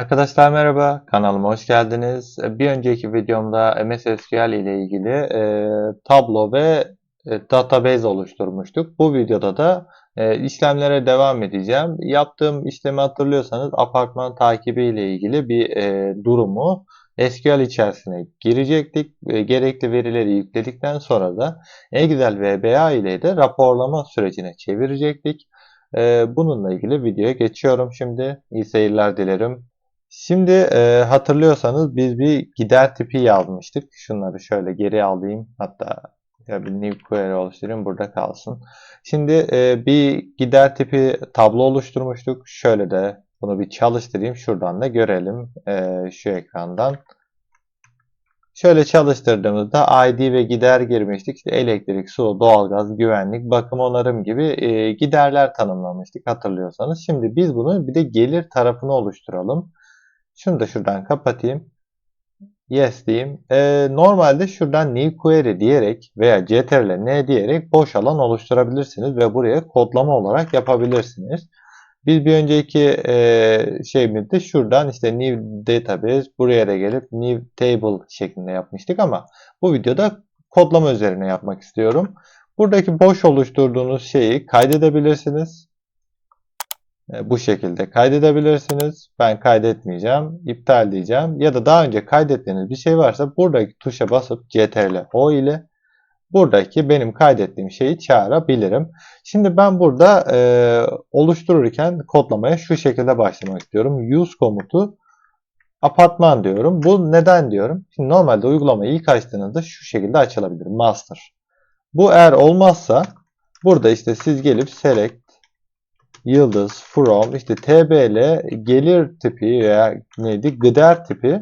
Arkadaşlar merhaba, kanalıma hoş geldiniz. Bir önceki videomda MS SQL ile ilgili e, tablo ve e, database oluşturmuştuk. Bu videoda da e, işlemlere devam edeceğim. Yaptığım işlemi hatırlıyorsanız apartman takibi ile ilgili bir e, durumu SQL içerisine girecektik. E, gerekli verileri yükledikten sonra da Excel VBA ile de raporlama sürecine çevirecektik. E, bununla ilgili videoya geçiyorum şimdi. İyi seyirler dilerim. Şimdi e, hatırlıyorsanız biz bir gider tipi yazmıştık. Şunları şöyle geri alayım. Hatta ya bir new query oluşturayım burada kalsın. Şimdi e, bir gider tipi tablo oluşturmuştuk. Şöyle de bunu bir çalıştırayım. Şuradan da görelim e, şu ekrandan. Şöyle çalıştırdığımızda ID ve gider girmiştik. İşte elektrik, su, doğalgaz, güvenlik, bakım onarım gibi e, giderler tanımlamıştık hatırlıyorsanız. Şimdi biz bunu bir de gelir tarafını oluşturalım. Şunu da şuradan kapatayım. Yes diyeyim. Ee, normalde şuradan new query diyerek veya ctrl n diyerek boş alan oluşturabilirsiniz ve buraya kodlama olarak yapabilirsiniz. Biz bir önceki e, şeyimizde şuradan işte new database buraya da gelip new table şeklinde yapmıştık ama bu videoda kodlama üzerine yapmak istiyorum. Buradaki boş oluşturduğunuz şeyi kaydedebilirsiniz. E, bu şekilde kaydedebilirsiniz. Ben kaydetmeyeceğim. iptal diyeceğim. Ya da daha önce kaydettiğiniz bir şey varsa buradaki tuşa basıp CTRL O ile buradaki benim kaydettiğim şeyi çağırabilirim. Şimdi ben burada e, oluştururken kodlamaya şu şekilde başlamak istiyorum. Use komutu apartman diyorum. Bu neden diyorum? Şimdi normalde uygulamayı ilk açtığınızda şu şekilde açılabilir. Master. Bu eğer olmazsa burada işte siz gelip select yıldız, from, işte TBL gelir tipi veya neydi gıder tipi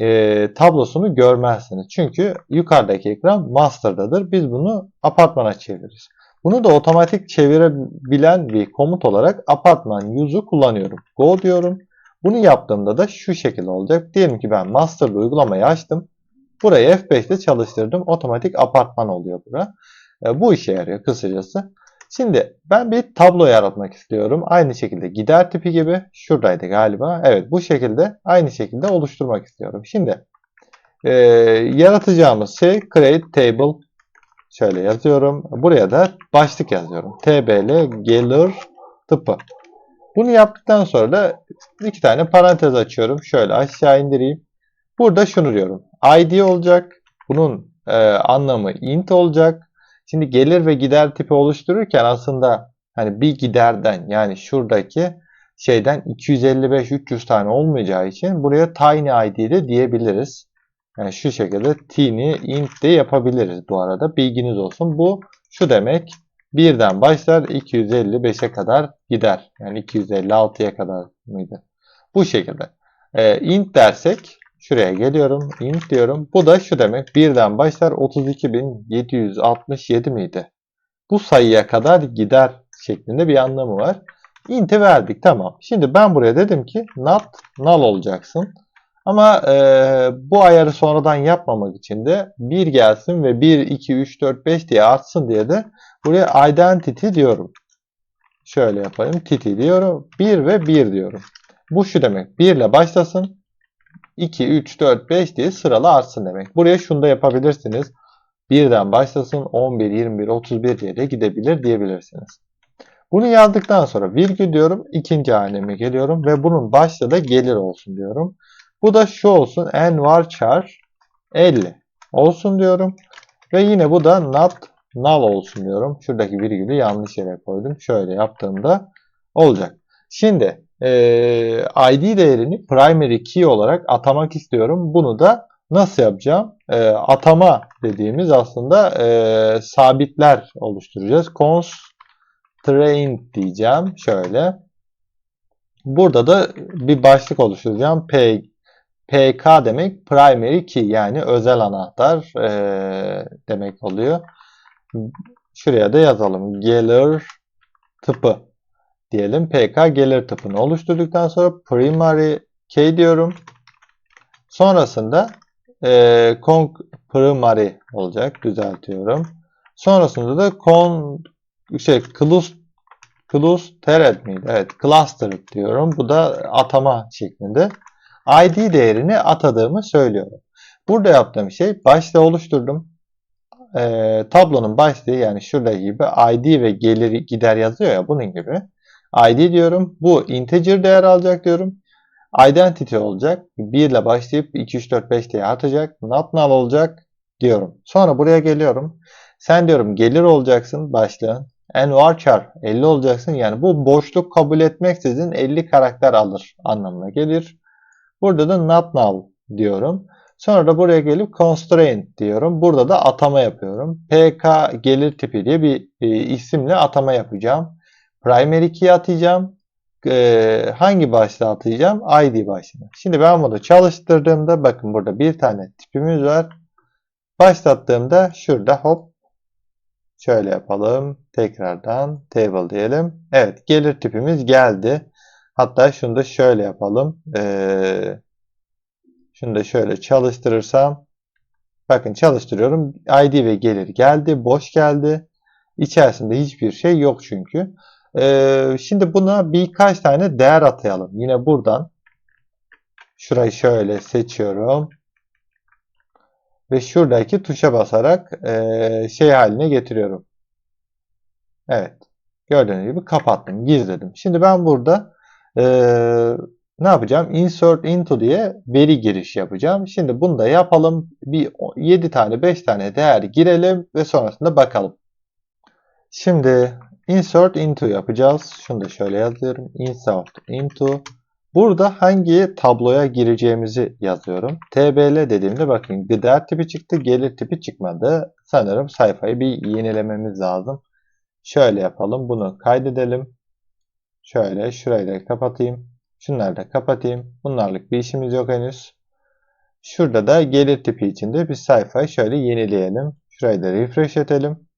e, tablosunu görmezsiniz. Çünkü yukarıdaki ekran master'dadır. Biz bunu apartmana çeviririz. Bunu da otomatik çevirebilen bir komut olarak apartman use'u kullanıyorum. Go diyorum. Bunu yaptığımda da şu şekilde olacak. Diyelim ki ben master'da uygulamayı açtım. Burayı F5'te çalıştırdım. Otomatik apartman oluyor bura. E, bu işe yarıyor kısacası. Şimdi ben bir tablo yaratmak istiyorum. Aynı şekilde gider tipi gibi. Şuradaydı galiba. Evet bu şekilde aynı şekilde oluşturmak istiyorum. Şimdi e, yaratacağımız şey create table şöyle yazıyorum. Buraya da başlık yazıyorum. tbl gelir tıpı. Bunu yaptıktan sonra da iki tane parantez açıyorum. Şöyle aşağı indireyim. Burada şunu diyorum. id olacak. Bunun e, anlamı int olacak. Şimdi gelir ve gider tipi oluştururken aslında hani bir giderden yani şuradaki şeyden 255-300 tane olmayacağı için buraya tiny id de diyebiliriz. Yani şu şekilde tiny int de yapabiliriz bu arada. Bilginiz olsun. Bu şu demek. Birden başlar 255'e kadar gider. Yani 256'ya kadar mıydı? Bu şekilde. E, int dersek Şuraya geliyorum. int diyorum. Bu da şu demek. Birden başlar 32.767 miydi? Bu sayıya kadar gider şeklinde bir anlamı var. Int'i verdik. Tamam. Şimdi ben buraya dedim ki not null olacaksın. Ama e, bu ayarı sonradan yapmamak için de 1 gelsin ve 1, 2, 3, 4, 5 diye artsın diye de buraya identity diyorum. Şöyle yapayım. Titi diyorum. 1 ve 1 diyorum. Bu şu demek. 1 ile başlasın. 2, 3, 4, 5 diye sıralı artsın demek. Buraya şunu da yapabilirsiniz. Birden başlasın 11, 21, 31 diye de gidebilir diyebilirsiniz. Bunu yazdıktan sonra virgül diyorum. ikinci haneme geliyorum ve bunun başta da gelir olsun diyorum. Bu da şu olsun. n var char 50 olsun diyorum. Ve yine bu da not null olsun diyorum. Şuradaki virgülü yanlış yere koydum. Şöyle yaptığımda olacak. Şimdi e, ID değerini primary key olarak atamak istiyorum. Bunu da nasıl yapacağım? E, atama dediğimiz aslında e, sabitler oluşturacağız. Constraint diyeceğim. Şöyle. Burada da bir başlık oluşturacağım. P, PK demek primary key yani özel anahtar e, demek oluyor. Şuraya da yazalım. Gelir tıpı diyelim PK gelir tıpını oluşturduktan sonra primary key diyorum. Sonrasında e, con primary olacak. Düzeltiyorum. Sonrasında da con şey close clustered miydi? Evet, clustered diyorum. Bu da atama şeklinde. ID değerini atadığımı söylüyorum. Burada yaptığım şey başta oluşturdum. Ee, tablonun başlığı yani şurada gibi ID ve gelir gider yazıyor ya bunun gibi. ID diyorum. Bu integer değer alacak diyorum. Identity olacak. 1 ile başlayıp 2, 3, 4, 5 diye atacak. Not null olacak diyorum. Sonra buraya geliyorum. Sen diyorum gelir olacaksın başlığın. And varchar 50 olacaksın. Yani bu boşluk kabul etmeksizin 50 karakter alır anlamına gelir. Burada da not null diyorum. Sonra da buraya gelip constraint diyorum. Burada da atama yapıyorum. pk gelir tipi diye bir e, isimle atama yapacağım. Primary key atacağım. E, hangi başlığa atacağım? ID başlığına. Şimdi ben bunu çalıştırdığımda bakın burada bir tane tipimiz var. Başlattığımda şurada hop şöyle yapalım. Tekrardan table diyelim. Evet gelir tipimiz geldi. Hatta şunu da şöyle yapalım. Ee, şunu da şöyle çalıştırırsam bakın çalıştırıyorum. ID ve gelir geldi. Boş geldi. İçerisinde hiçbir şey yok çünkü. Ee, şimdi buna birkaç tane değer atayalım. Yine buradan şurayı şöyle seçiyorum. Ve şuradaki tuşa basarak e, şey haline getiriyorum. Evet. Gördüğünüz gibi kapattım. Gizledim. Şimdi ben burada e, ne yapacağım? Insert into diye veri giriş yapacağım. Şimdi bunu da yapalım. Bir 7 tane 5 tane değer girelim ve sonrasında bakalım. Şimdi insert into yapacağız. Şunu da şöyle yazıyorum. Insert into. Burada hangi tabloya gireceğimizi yazıyorum. TBL dediğimde bakın gider tipi çıktı, gelir tipi çıkmadı. Sanırım sayfayı bir yenilememiz lazım. Şöyle yapalım. Bunu kaydedelim. Şöyle şurayı da kapatayım. Şunları da kapatayım. Bunlarlık bir işimiz yok henüz. Şurada da gelir tipi içinde bir sayfayı şöyle yenileyelim. Şurayı da refresh edelim.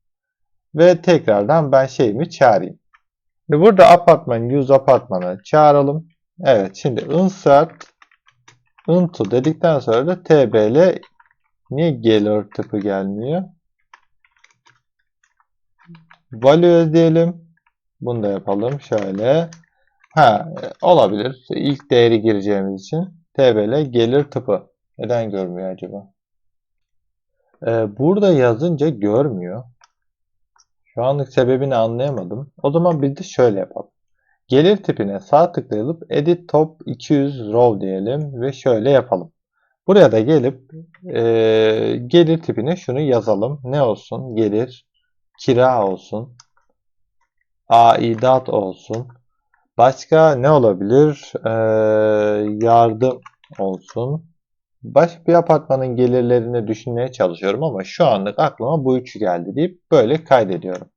Ve tekrardan ben şeyimi çağırayım. Ve burada apartman use apartmanı çağıralım. Evet şimdi insert into dedikten sonra da tbl niye gelir tipi gelmiyor? Value diyelim. Bunu da yapalım şöyle. Ha olabilir. İlk değeri gireceğimiz için tbl gelir tipi. Neden görmüyor acaba? Ee, burada yazınca görmüyor. Şu anlık sebebini anlayamadım. O zaman biz de şöyle yapalım. Gelir tipine sağ tıklayıp Edit Top 200 Row diyelim ve şöyle yapalım. Buraya da gelip e, gelir tipine şunu yazalım. Ne olsun? Gelir, kira olsun, aidat olsun. Başka ne olabilir? E, yardım olsun. Başka bir apartmanın gelirlerini düşünmeye çalışıyorum ama şu anlık aklıma bu üçü geldi deyip böyle kaydediyorum.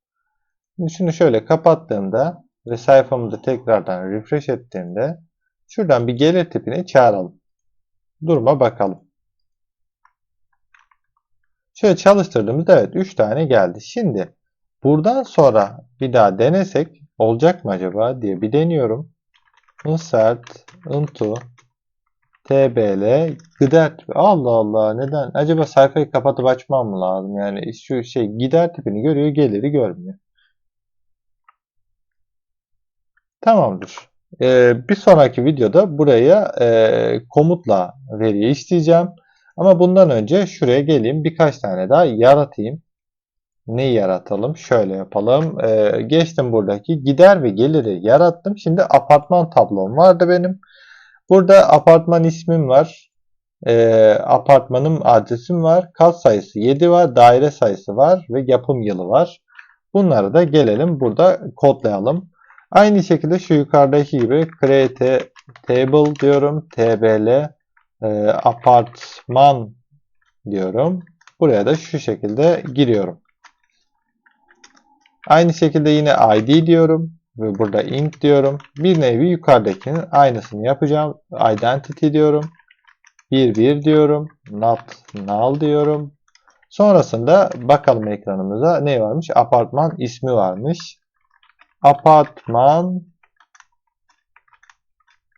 Şimdi şunu şöyle kapattığımda ve sayfamızı tekrardan refresh ettiğimde şuradan bir gelir tipini çağıralım. Duruma bakalım. Şöyle çalıştırdığımızda evet 3 tane geldi. Şimdi buradan sonra bir daha denesek olacak mı acaba diye bir deniyorum. Insert into tbl gider tipi. Allah Allah neden? Acaba sayfayı kapatıp açmam mı lazım? Yani şu şey gider tipini görüyor geliri görmüyor. Tamamdır. Ee, bir sonraki videoda buraya e, komutla veriyi isteyeceğim. Ama bundan önce şuraya geleyim. Birkaç tane daha yaratayım. Neyi yaratalım? Şöyle yapalım. Ee, geçtim buradaki gider ve geliri yarattım. Şimdi apartman tablom vardı benim. Burada apartman ismim var. Ee, apartmanım adresim var. Kat sayısı 7 var. Daire sayısı var. Ve yapım yılı var. Bunları da gelelim burada kodlayalım. Aynı şekilde şu yukarıdaki gibi create table diyorum. tbl e, apartman diyorum. Buraya da şu şekilde giriyorum. Aynı şekilde yine id diyorum ve burada int diyorum. Bir nevi yukarıdakinin aynısını yapacağım. Identity diyorum. 1 1 diyorum. Not null diyorum. Sonrasında bakalım ekranımıza ne varmış? Apartman ismi varmış apartman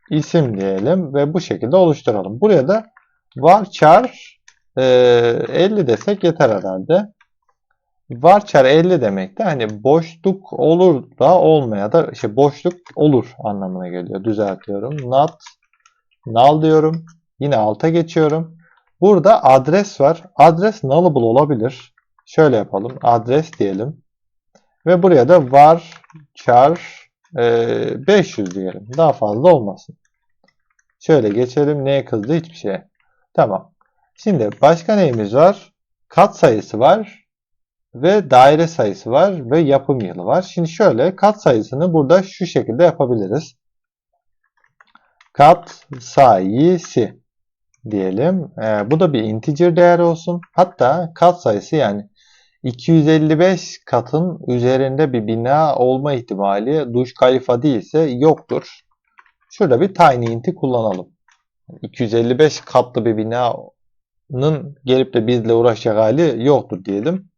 isim diyelim ve bu şekilde oluşturalım. Buraya da varchar e, 50 desek yeter herhalde. Varchar 50 demek de hani boşluk olur da olmaya da işte boşluk olur anlamına geliyor. Düzeltiyorum. Not null diyorum. Yine alta geçiyorum. Burada adres var. Adres nullable olabilir. Şöyle yapalım. Adres diyelim. Ve buraya da var char e, 500 diyelim. Daha fazla olmasın. Şöyle geçelim. Neye kızdı? Hiçbir şeye. Tamam. Şimdi başka neyimiz var? Kat sayısı var. Ve daire sayısı var. Ve yapım yılı var. Şimdi şöyle kat sayısını burada şu şekilde yapabiliriz. Kat sayısı diyelim. Ee, bu da bir integer değer olsun. Hatta kat sayısı yani 255 katın üzerinde bir bina olma ihtimali Duş Kalifa değilse yoktur. Şurada bir tiny int'i kullanalım. 255 katlı bir binanın gelip de bizle uğraşacak hali yoktur diyelim.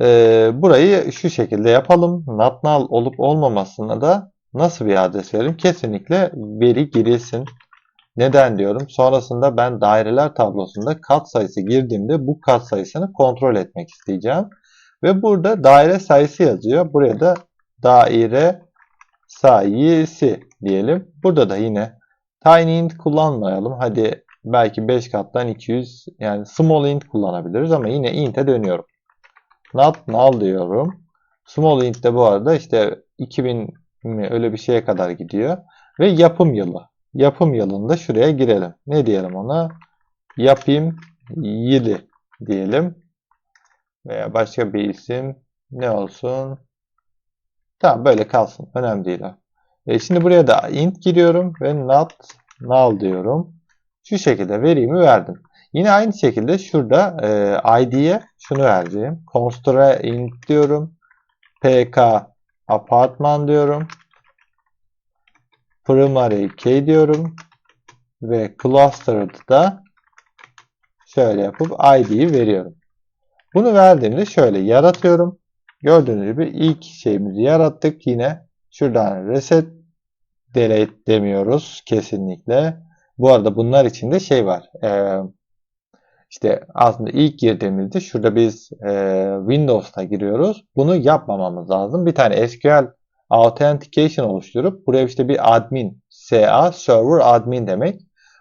Ee, burayı şu şekilde yapalım. Not null olup olmamasına da nasıl bir adres verelim? Kesinlikle veri girilsin. Neden diyorum? Sonrasında ben daireler tablosunda kat sayısı girdiğimde bu kat sayısını kontrol etmek isteyeceğim. Ve burada daire sayısı yazıyor. Buraya da daire sayısı diyelim. Burada da yine tiny int kullanmayalım. Hadi belki 5 kattan 200 yani small int kullanabiliriz ama yine int'e dönüyorum. Not null diyorum. Small int de bu arada işte 2000 mi öyle bir şeye kadar gidiyor. Ve yapım yılı. Yapım yılında şuraya girelim. Ne diyelim ona? Yapım yılı diyelim. Veya başka bir isim ne olsun? Tamam böyle kalsın. Önemli değil. E şimdi buraya da int giriyorum ve not null diyorum. Şu şekilde verimi verdim. Yine aynı şekilde şurada e, id'ye şunu vereceğim. Const'e int diyorum. pk apartman diyorum. Primary key diyorum. Ve clustered'da şöyle yapıp id'yi veriyorum. Bunu verdiğimde şöyle yaratıyorum. Gördüğünüz gibi ilk şeyimizi yarattık. Yine şuradan reset delete demiyoruz kesinlikle. Bu arada bunlar için de şey var. Ee, işte aslında ilk girdiğimizde şurada biz e, Windows'ta giriyoruz. Bunu yapmamamız lazım. Bir tane SQL Authentication oluşturup buraya işte bir admin, SA, server admin demek.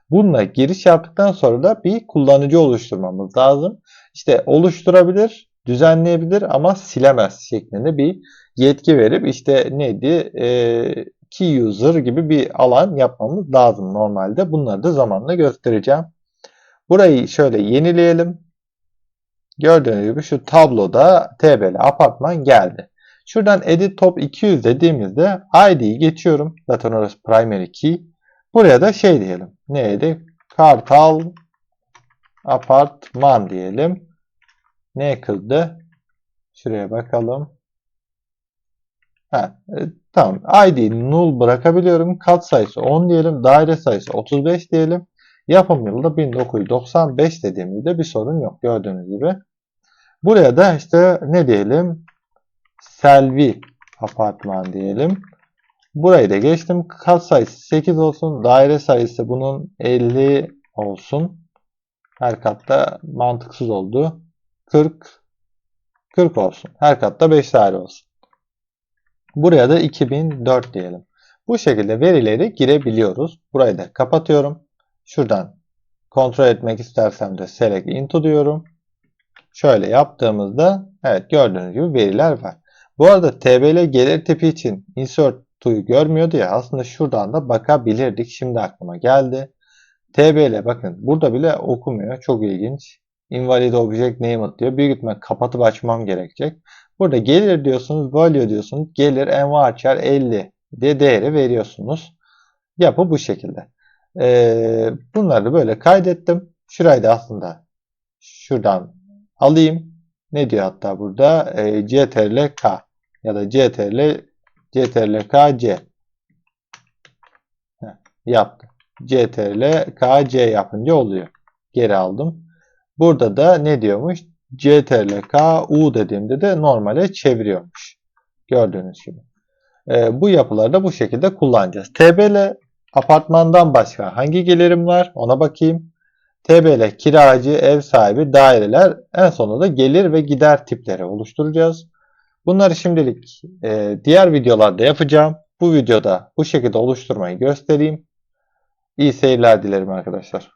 Bununla giriş yaptıktan sonra da bir kullanıcı oluşturmamız lazım. İşte oluşturabilir, düzenleyebilir ama silemez şeklinde bir yetki verip işte neydi e, key user gibi bir alan yapmamız lazım normalde. Bunları da zamanla göstereceğim. Burayı şöyle yenileyelim. Gördüğünüz gibi şu tabloda TBL apartman geldi. Şuradan edit top 200 dediğimizde ID'yi geçiyorum. Zaten orası primary key. Buraya da şey diyelim. Neydi? Kartal apartman diyelim. Ne kıldı? Şuraya bakalım. Ha, e, tamam. ID null bırakabiliyorum. Kat sayısı 10 diyelim. Daire sayısı 35 diyelim. Yapım yılı da 1995 dediğimizde bir sorun yok. Gördüğünüz gibi. Buraya da işte ne diyelim? Selvi apartman diyelim. Burayı da geçtim. Kat sayısı 8 olsun. Daire sayısı bunun 50 olsun. Her katta mantıksız oldu. 40 40 olsun. Her katta 5 daire olsun. Buraya da 2004 diyelim. Bu şekilde verileri girebiliyoruz. Burayı da kapatıyorum. Şuradan kontrol etmek istersem de select into diyorum. Şöyle yaptığımızda evet gördüğünüz gibi veriler var. Bu arada TBL gelir tipi için insert to'yu görmüyordu ya aslında şuradan da bakabilirdik. Şimdi aklıma geldi. TBL bakın burada bile okumuyor. Çok ilginç. Invalid object named diyor. Büyük ihtimal kapatıp açmam gerekecek. Burada gelir diyorsunuz, value diyorsunuz. Gelir envarchar 50 diye değeri veriyorsunuz. Yapı bu şekilde. Ee, bunları böyle kaydettim. Şurayı da aslında şuradan alayım. Ne diyor hatta burada? E, ctrl k ya da ctrl ctrl k c Heh, yaptı. ctrl k c yapınca oluyor. Geri aldım. Burada da ne diyormuş? ctrl k u dediğimde de normale çeviriyormuş. Gördüğünüz gibi. E, bu yapıları da bu şekilde kullanacağız. tbl apartmandan başka hangi gelirim var ona bakayım. TBL, kiracı, ev sahibi, daireler, en sonunda da gelir ve gider tipleri oluşturacağız. Bunları şimdilik e, diğer videolarda yapacağım. Bu videoda bu şekilde oluşturmayı göstereyim. İyi seyirler dilerim arkadaşlar.